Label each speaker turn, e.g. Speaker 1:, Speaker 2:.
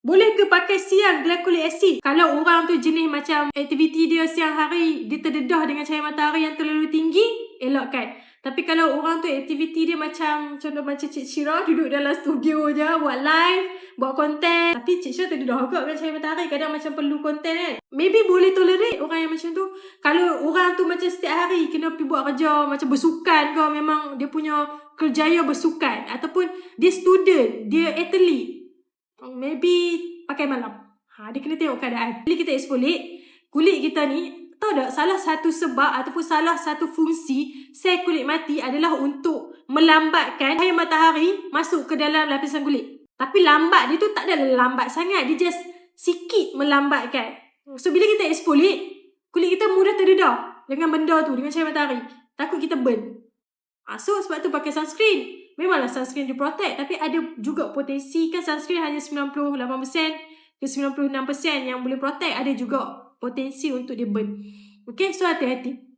Speaker 1: Boleh ke pakai siang glycolic acid? Kalau orang tu jenis macam aktiviti dia siang hari, dia terdedah dengan cahaya matahari yang terlalu tinggi, elakkan. Tapi kalau orang tu aktiviti dia macam, contoh macam Cik Syirah duduk dalam studio je, buat live, buat konten. Tapi Cik Syirah terdedah juga dengan cahaya matahari, kadang macam perlu konten kan. Maybe boleh tolerate orang yang macam tu. Kalau orang tu macam setiap hari kena pergi buat kerja, macam bersukan ke, memang dia punya kerjaya bersukan. Ataupun dia student, dia athlete. Maybe pakai malam. Ha, dia kena tengok keadaan. Bila kita exfoliate, kulit kita ni, tahu tak salah satu sebab ataupun salah satu fungsi sel kulit mati adalah untuk melambatkan cahaya matahari masuk ke dalam lapisan kulit. Tapi lambat dia tu tak ada lambat sangat. Dia just sikit melambatkan. So, bila kita exfoliate, kulit kita mudah terdedah dengan benda tu, dengan cahaya matahari. Takut kita burn. Ha, so, sebab tu pakai sunscreen. Memanglah sunscreen dia protect tapi ada juga potensi kan sunscreen hanya 98% ke 96% yang boleh protect ada juga potensi untuk dia burn. Okay so hati-hati.